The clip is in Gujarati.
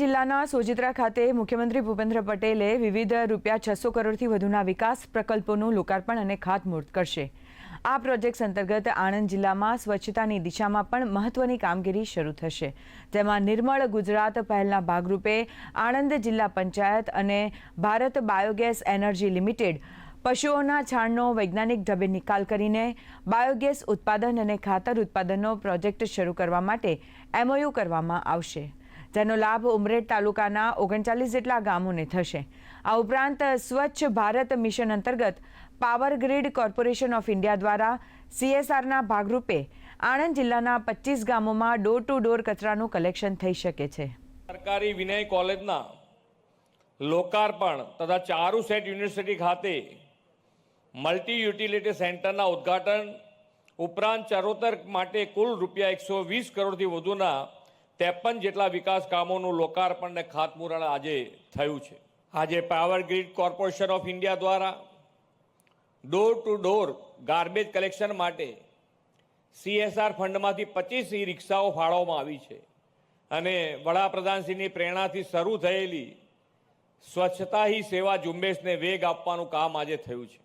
જિલ્લાના સોજિત્રા ખાતે મુખ્યમંત્રી ભૂપેન્દ્ર પટેલે વિવિધ રૂપિયા છસો કરોડથી વધુના વિકાસ પ્રકલ્પોનું લોકાર્પણ અને ખાતમુહૂર્ત કરશે. આ પ્રોજેક્ટ્સ અંતર્ગત આણંદ જિલ્લામાં સ્વચ્છતાની દિશામાં પણ મહત્વની કામગીરી શરૂ થશે. જેમાં નિર્મળ ગુજરાત પહેલના ભાગરૂપે આણંદ જિલ્લા પંચાયત અને ભારત બાયોગેસ એનર્જી લિમિટેડ પશુઓના છાણનો વૈજ્ઞાનિક ઢબે નિકાલ કરીને બાયોગેસ ઉત્પાદન અને ખાતર ઉત્પાદનનો પ્રોજેક્ટ શરૂ કરવા માટે એમઓયુ કરવામાં આવશે. જેનો લાભ ઉમરેઠ તાલુકાના ઓગણચાલીસ જેટલા ગામોને થશે. આ ઉપરાંત સ્વચ્છ ભારત મિશન અંતર્ગત power grid corporation of India દ્વારા સીએસઆરના ભાગરૂપે આણંદ જિલ્લાના પચીસ ગામોમાં ડોર ટુ ડોર કચરાનું કલેક્શન થઈ શકે છે. સરકારી વિનય કોલેજના લોકાર્પણ તથા ચારુ સેટ યુનિવર્સિટી ખાતે મલ્ટી યુટિલિટી સેન્ટરના ઉદ્ઘાટન ઉપરાંત ચરોતર માટે કુલ રૂપિયા એકસો વીસ કરોડથી વધુના ત્રેપન જેટલા વિકાસ કામોનું લોકાર્પણ અને ખાતમુહૂર્ત આજે થયું છે. આજે power grid corporation of India દ્વારા door to door garbage collection માટે સીએસઆર ફંડમાંથી પચીસ ઈ રિક્ષાઓ ફાળવવામાં આવી છે. અને વડાપ્રધાનશ્રીની પ્રેરણાથી શરૂ થયેલી સ્વચ્છતા હી સેવા ઝુંબેશને વેગ આપવાનું કામ આજે થયું છે.